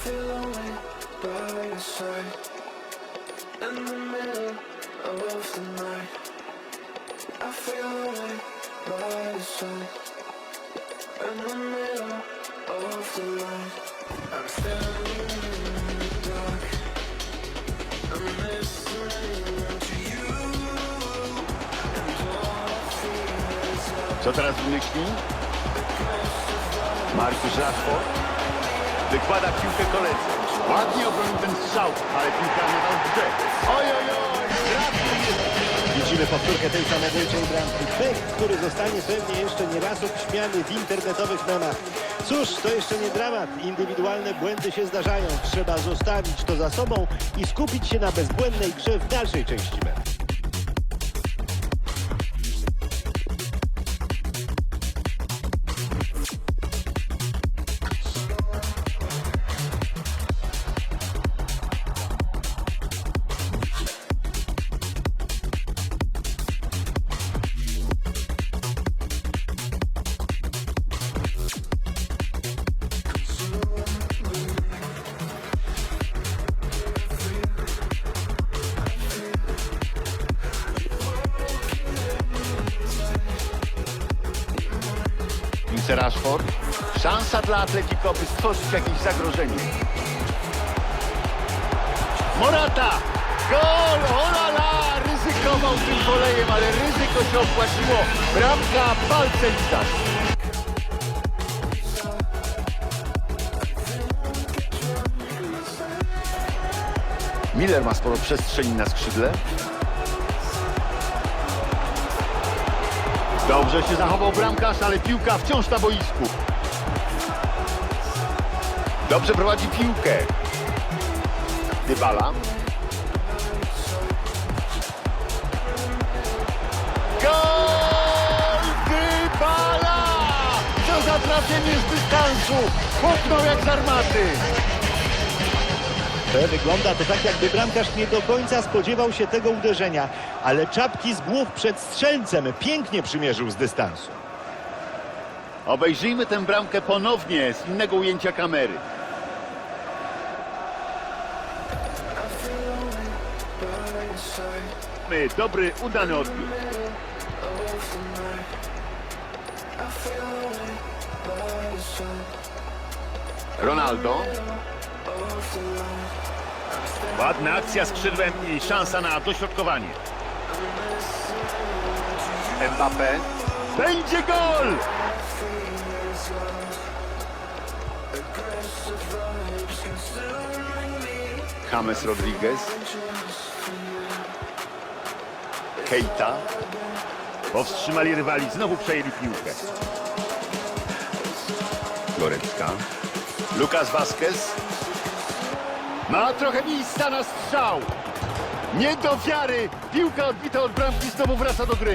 feel lonely by your side. In the middle of the night I feel lonely by your side. In the middle of the night I'm standing in the dark. I'm listening to you. And all I feel is love Co teraz wymyśli? Marcus Rashford wykłada piłkę koledze. Ładnie obronił ten strzał, ale piłka nie dał grze. Oj, oj, oj, jest. Widzimy powtórkę tej samobójczej bramki. Bek, który zostanie pewnie jeszcze nie raz obśmiany w internetowych memach. Cóż, to jeszcze nie dramat. Indywidualne błędy się zdarzają. Trzeba zostawić to za sobą i skupić się na bezbłędnej grze w dalszej części meczu. Rashford. Szansa dla Atletico, by stworzyć jakieś zagrożenie. Morata! Gol! Olala! Ryzykował tym kolejem, ale ryzyko się opłaciło. Bramka, palce widać. Miller ma sporo przestrzeni na skrzydle. Dobrze się zachował bramkarz, ale piłka wciąż na boisku. Dobrze prowadzi piłkę. Dybala. Gol! Dybala! Co za trafienie z dystansu! Puknął jak z armaty. Wygląda to tak, jakby bramkarz nie do końca spodziewał się tego uderzenia, ale czapki z głów przed strzelcem pięknie przymierzył z dystansu. Obejrzyjmy tę bramkę ponownie z innego ujęcia kamery. Dobry, udany odbiór. Ronaldo. Ładna akcja skrzydłem i szansa na dośrodkowanie. Mbappé. Będzie gol! James Rodriguez. Keita. Powstrzymali rywali, znowu przejęli piłkę. Gorecka. Lucas Vazquez. Ma trochę miejsca na strzał. Nie do wiary. Piłka odbita od bramki znowu wraca do gry.